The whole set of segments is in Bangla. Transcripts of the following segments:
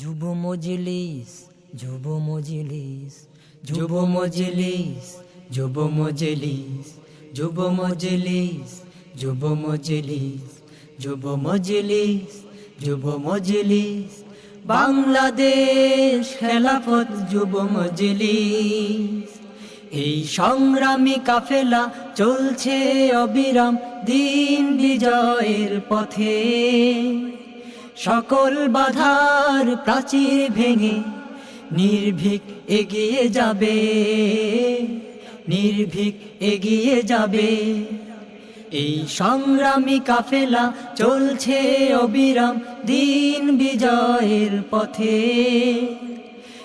যুব মজলিস যুব মজলিস যুব মজলিস যুব মজলিস যুব মজলিস যুব মজলিস যুব মজলিস যুব মজলিস বাংলাদেশ খেলাফত যুব মজলিস। এই সংগ্রামী কাফেলা চলছে অবিরাম দিন বিজয়ের পথে। সকল বাধার প্রাচীর ভেঙে নির্ভীক এগিয়ে যাবে, নির্ভীক এগিয়ে যাবে। এই সংগ্রামী কাফেলা চলছে অবিরাম দিন বিজয়ের পথে।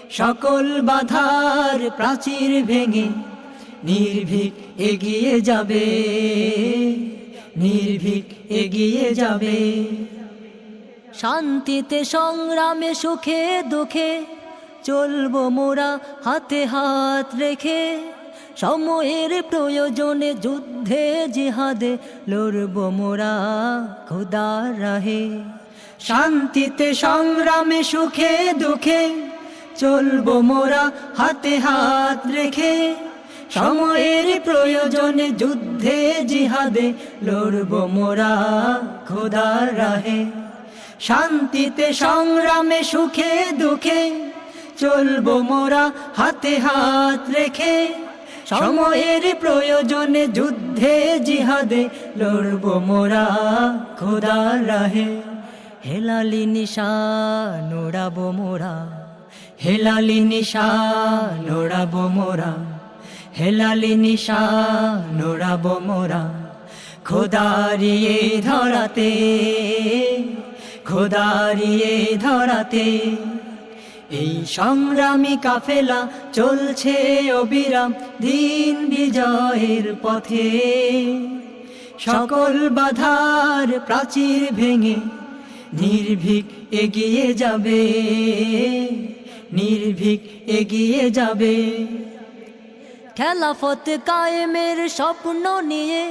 সকল বাধার প্রাচীর ভেঙে নির্ভীক এগিয়ে যাবে, নির্ভীক এগিয়ে যাবে। শান্তিতে, সংগ্রামে, সুখে, দুঃখে চলব মোরা হাতে হাত রেখে। সময়ের প্রয়োজনে যুদ্ধে, জিহাদে লড়ব মোরা খুদার রাহে। শান্তিতে, সংগ্রামে, সুখে, দুঃখে চলবো মোরা হাতে হাত রেখে। সময়ের প্রয়োজনে যুদ্ধে, জিহাদে লড়ব মোরা খোদার রাহে। শান্তিতে, সংগ্রামে, সুখে, দুঃখে চলবো মোরা হাতে হাত রেখে। সময়ের প্রয়োজনে, যুদ্ধে, জিহাদে লড়বো মোরা খোদার রাহে। হেলালি নিশা নোড়াবো মোরা, হেলালি নিশা নোড়াবো মোরা, হেলালি নিশা নোড়াবো মোরা খোদারিয়ে ধরাতে। খোদারিয়ে ধরাতে। এই সংগ্রামী কাফেলা চলছে অবিরাম দিন বিজয়ের পথে। সকল বাধার প্রাচীর ভেঙে নির্ভীক এগিয়ে যাবে, নির্ভীক এগিয়ে যাবে। খেলাফত কায়েমের স্বপ্ন নিয়ে